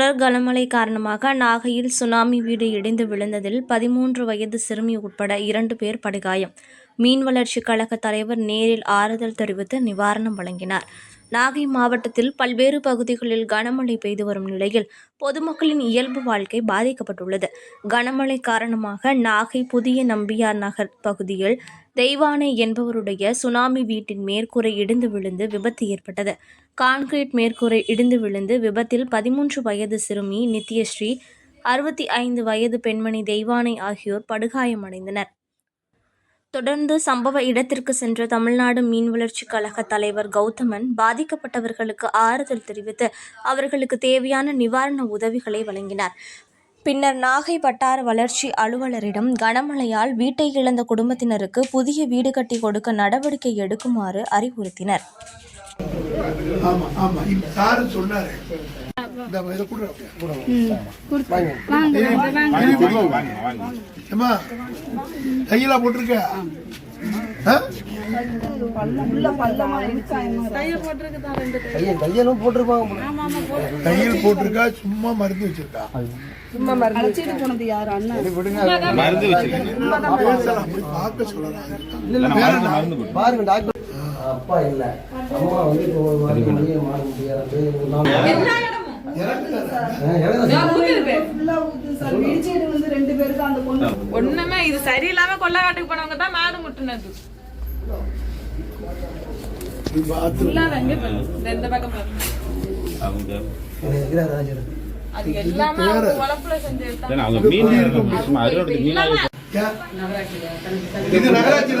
தொடர் கனமழை காரணமாக நாகையில் சுனாமி வீடு இடிந்து விழுந்ததில் பதிமூன்று வயது சிறுமி உட்பட இரண்டு பேர் படுகாயம். மீன் வளர்ச்சி கழக தலைவர் நேரில் ஆறுதல் தெரிவித்து நிவாரணம் வழங்கினார். நாகை மாவட்டத்தில் பல்வேறு பகுதிகளில் கனமழை பெய்து வரும் நிலையில் பொதுமக்களின் இயல்பு வாழ்க்கை பாதிக்கப்பட்டுள்ளது. கனமழை காரணமாக நாகை புதிய நம்பியார் நகர் பகுதியில் தெய்வானை என்பவருடைய சுனாமி வீட்டின் மேற்கூரை இடிந்து விழுந்து விபத்து ஏற்பட்டது. கான்கிரீட் மேற்கூரை இடிந்து விழுந்து விபத்தில் பதிமூன்று வயது சிறுமி நித்யஸ்ரீ அறுபத்தி ஐந்து வயது பெண்மணி தெய்வானை ஆகியோர் படுகாயமடைந்தனர். தொடர்ந்து சம்பவ இடத்திற்கு சென்ற தமிழ்நாடு மீன் வளர்ச்சி கழக தலைவர் கௌதமன் பாதிக்கப்பட்டவர்களுக்கு ஆறுதல் தெரிவித்து அவர்களுக்கு தேவையான நிவாரண உதவிகளை வழங்கினார். பின்னர் நாகை வட்டார வளர்ச்சி அலுவலரிடம் கனமழையால் வீட்டை இழந்த குடும்பத்தினருக்கு புதிய வீடு கட்டி கொடுக்க நடவடிக்கை எடுக்குமாறு அறிவுறுத்தினர். கையில போட்டிருக்க? கையனும் போட்டிருப்பாங்க கையில் போட்டிருக்கா சும்மா மருந்து வச்சிருக்கா? அழைச்சிட்டு போனது யாரு? அண்ணன் சொல்லலாம். வேற என்ன? பாருங்க டாக்டர். அப்பா இல்ல. அம்மா வந்து இப்போ ஒரு வாரம் வெளியே மாற முடியாது. ஒண்ணுமே இது சரியில்லாம கொள்ளக்காட்டுக்கு போனவங்க தான் மாடு முட்டுனது. இந்த பக்கம். அது எல்லாமே உழப்புல? இது நகராட்சி